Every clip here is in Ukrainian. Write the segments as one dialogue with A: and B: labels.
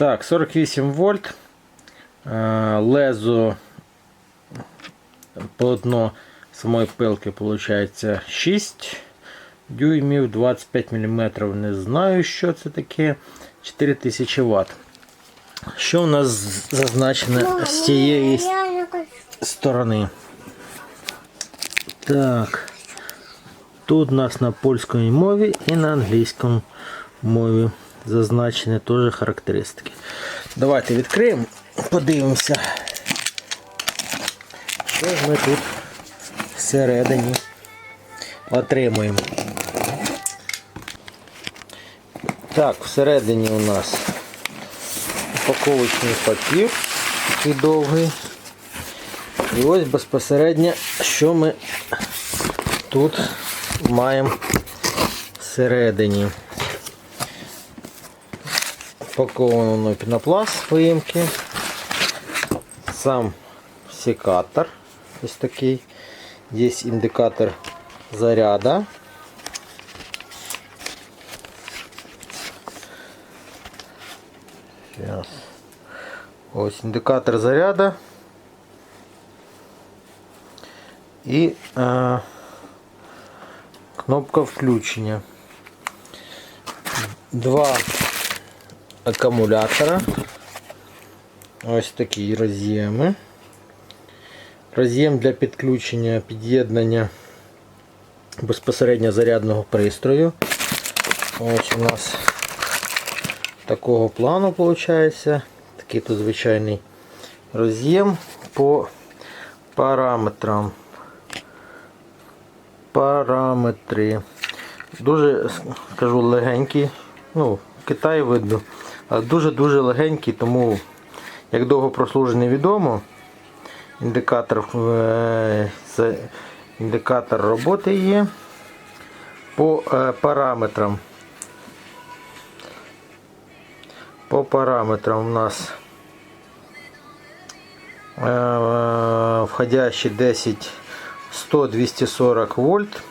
A: Так, 48 вольт. Е, Лезо полотно самої пилки виходить 6 дюймів, 25 мм. Не знаю, що це таке. 4000 Вт. Що у нас зазначено з цієї сторони? Так. Тут у нас на польській мові і на англійському мові зазначені теж характеристики. Давайте відкриємо, подивимося. Що ж ми тут всередині отримуємо. Так, всередині у нас упаковочний папір, такий довгий. І ось безпосередньо, що ми тут маємо всередині. Упаковано пінопласт виїмки. Сам секатор. Ось такий. Є індикатор заряда. Сейчас. Ось індикатор заряда. І е, кнопка включення. Два акумулятора. Ось такі роз'єми. Роз'єм для підключення під'єднання безпосередньо зарядного пристрою. Ось у нас такого плану виходить. Такий тут звичайний роз'єм по параметрам. Параметри. Дуже скажу легенький. Ну, в Китаї видно. Дуже-дуже легенький, тому як довго прослужить невідомо. Індикатор, це індикатор роботи є. По е, параметрам. По параметрам у нас е, входящий 10 100 240 вольт,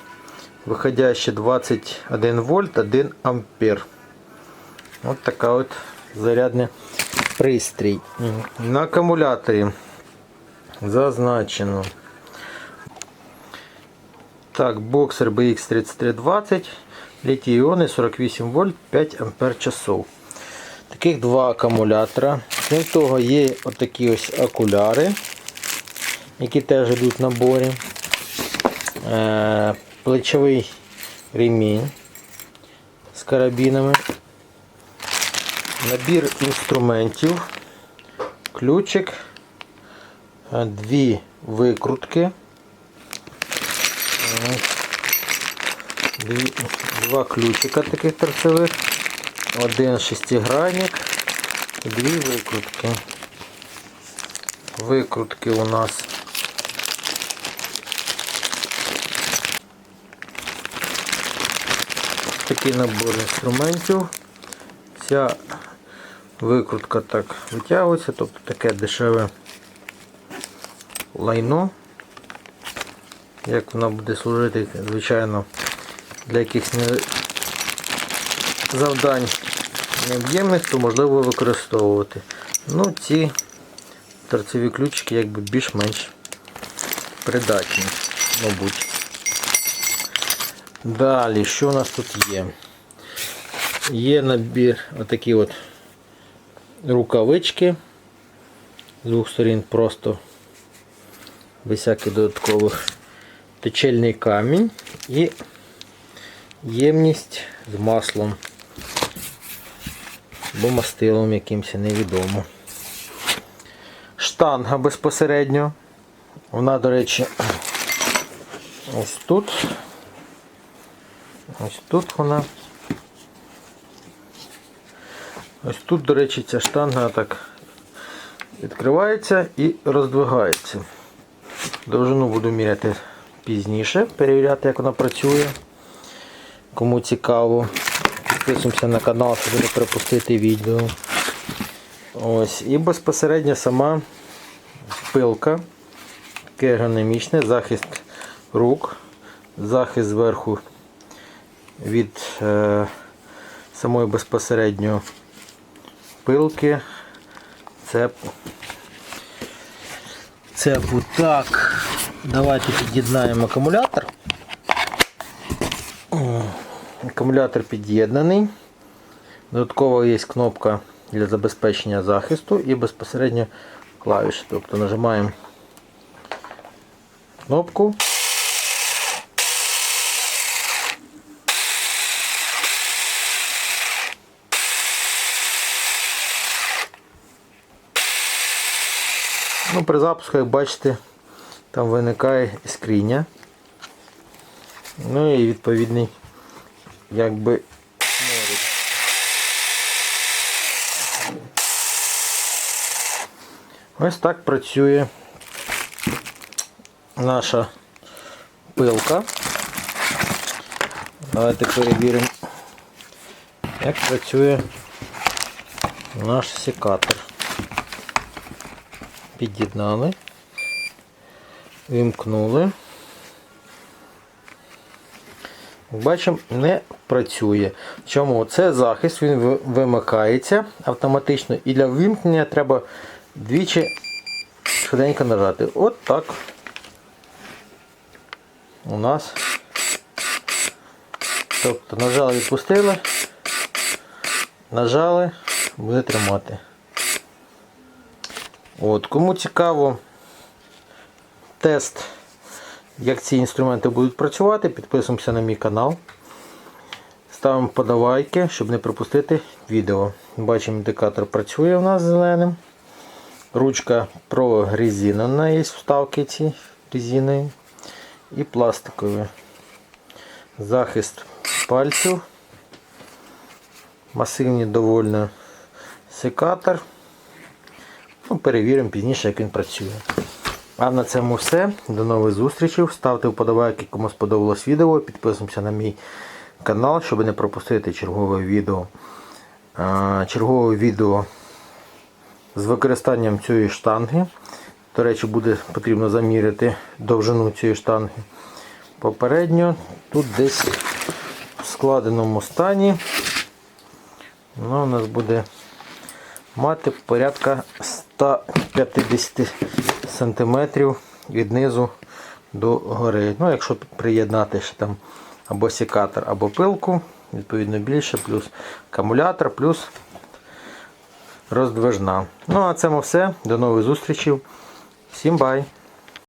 A: виходящий 21 вольт 1 ампер. От така от зарядний пристрій. На акумуляторі зазначено. Так, боксер BX3320, літій іони 48 вольт 5 ампер часов. Таких два акумулятора. Крім того, є отакі ось окуляри, які теж йдуть в наборі. Е, плечовий ремінь з карабінами. Набір інструментів, ключик, е, дві викрутки, е, дві, два ключика таких торцевих, один шестигранник. Дві викрутки. Викрутки у нас. Такий набор інструментів. Ця викрутка так витягується, тобто таке дешеве лайно. Як вона буде служити, звичайно, для якихось завдань необ'ємних, то можливо використовувати. Ну, ці торцеві ключики якби більш-менш придатні, мабуть. Далі, що у нас тут є? Є набір отакі от рукавички з двох сторін просто без всяких додаткових точильний камінь і ємність з маслом або мастилом якимось невідомо. Штанга безпосередньо. Вона, до речі, ось тут. Ось тут вона. Ось тут, до речі, ця штанга так відкривається і роздвигається. Довжину буду міряти пізніше, перевіряти, як вона працює. Кому цікаво. Підписуємося на канал, щоб не пропустити відео. Ось. І безпосередньо сама пилка. Таке захист рук, захист зверху від е, самої безпосередньо пилки цепу. Цепу так. Давайте під'єднаємо акумулятор. Акумулятор під'єднаний. Додатково є кнопка для забезпечення захисту і безпосередньо клавіші. Тобто нажимаємо кнопку. Ну, при запуску, як бачите, там виникає іскріння. Ну і відповідний якби морік. Ось так працює наша пилка. Давайте перевіримо, як працює наш секатор. Під'єднали, вимкнули. Бачимо, не працює. Чому? Це захист, він вимикається автоматично і для вимкнення треба двічі швиденько нажати. От так. У нас. Тобто нажали, відпустили, нажали, буде тримати. От, Кому цікаво тест, як ці інструменти будуть працювати, підписуємося на мій канал. Ставимо подавайки, щоб не пропустити відео. Бачимо, індикатор працює у нас зеленим. Ручка прогрезинена, є вставки ці резинові і пластикові. Захист пальців. Масивний доволі секатор. Ну, перевіримо пізніше, як він працює. А на цьому все. До нових зустрічей. Ставте вподобайки, кому сподобалось відео. Підписуємося на мій канал, щоб не пропустити чергове відео. Чергове відео з використанням цієї штанги. До речі, буде потрібно заміряти довжину цієї штанги. Попередньо тут десь в складеному стані. Воно у нас буде мати порядка 150 см від низу до гори. Ну, якщо приєднати ще там або секатор, або пилку, відповідно більше, плюс акумулятор, плюс роздвижна. Ну, а це все. До нових зустрічей. Всім бай!